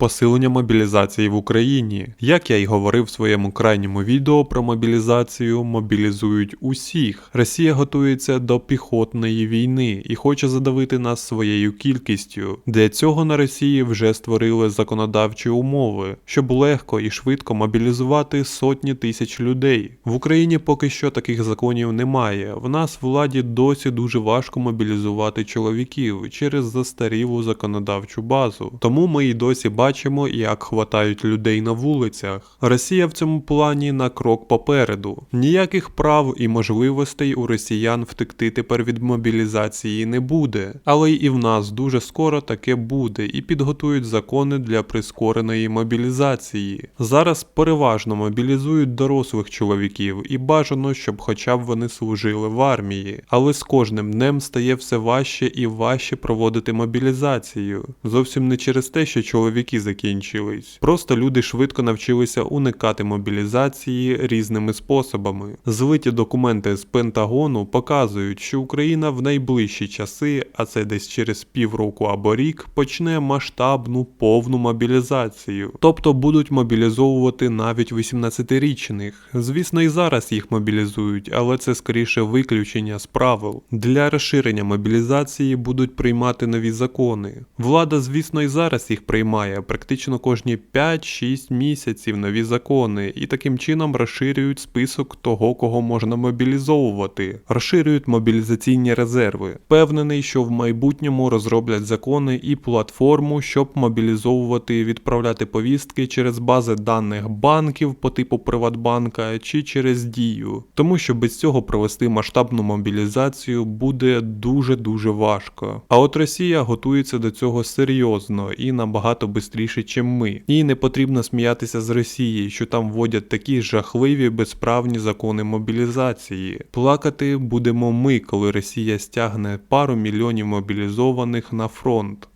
посилення мобілізації в Україні. Як я й говорив в своєму крайньому відео про мобілізацію, мобілізують усіх. Росія готується до піхотної війни і хоче задавити нас своєю кількістю. Для цього на Росії вже створили законодавчі умови, щоб легко і швидко мобілізувати сотні тисяч людей. В Україні поки що таких законів немає. В нас владі досі дуже важко мобілізувати чоловіків через застарілу законодавчу базу. Тому ми і досі бачимо, як хватають людей на вулицях. Росія в цьому плані на крок попереду. Ніяких прав і можливостей у росіян втекти тепер від мобілізації не буде. Але і в нас дуже скоро таке буде, і підготують закони для прискореної мобілізації. Зараз переважно мобілізують дорослих чоловіків і бажано, щоб хоча б вони служили в армії. Але з кожним днем стає все важче і важче проводити мобілізацію. Зовсім не через те, що чоловіки закінчились. Просто люди швидко навчилися уникати мобілізації різними способами. Злиті документи з Пентагону показують, що Україна в найближчі часи, а це десь через півроку або рік, почне масштабну повну мобілізацію. Тобто будуть мобілізовувати навіть 18-річних. Звісно, і зараз їх мобілізують, але це скоріше виключення з правил. Для розширення мобілізації будуть приймати нові закони. Влада, звісно, і зараз їх приймає практично кожні 5-6 місяців нові закони, і таким чином розширюють список того, кого можна мобілізовувати, розширюють мобілізаційні резерви. Впевнений, що в майбутньому розроблять закони і платформу, щоб мобілізовувати і відправляти повістки через бази даних банків по типу Приватбанка чи через дію, тому що без цього провести масштабну мобілізацію буде дуже дуже важко. А от Росія готується до цього серйозно і набагато швидше, чим ми. І не потрібно сміятися з Росії, що там вводять такі жахливі безправні закони мобілізації. Плакати будемо ми, коли Росія стягне пару мільйонів мобілізованих на фронт.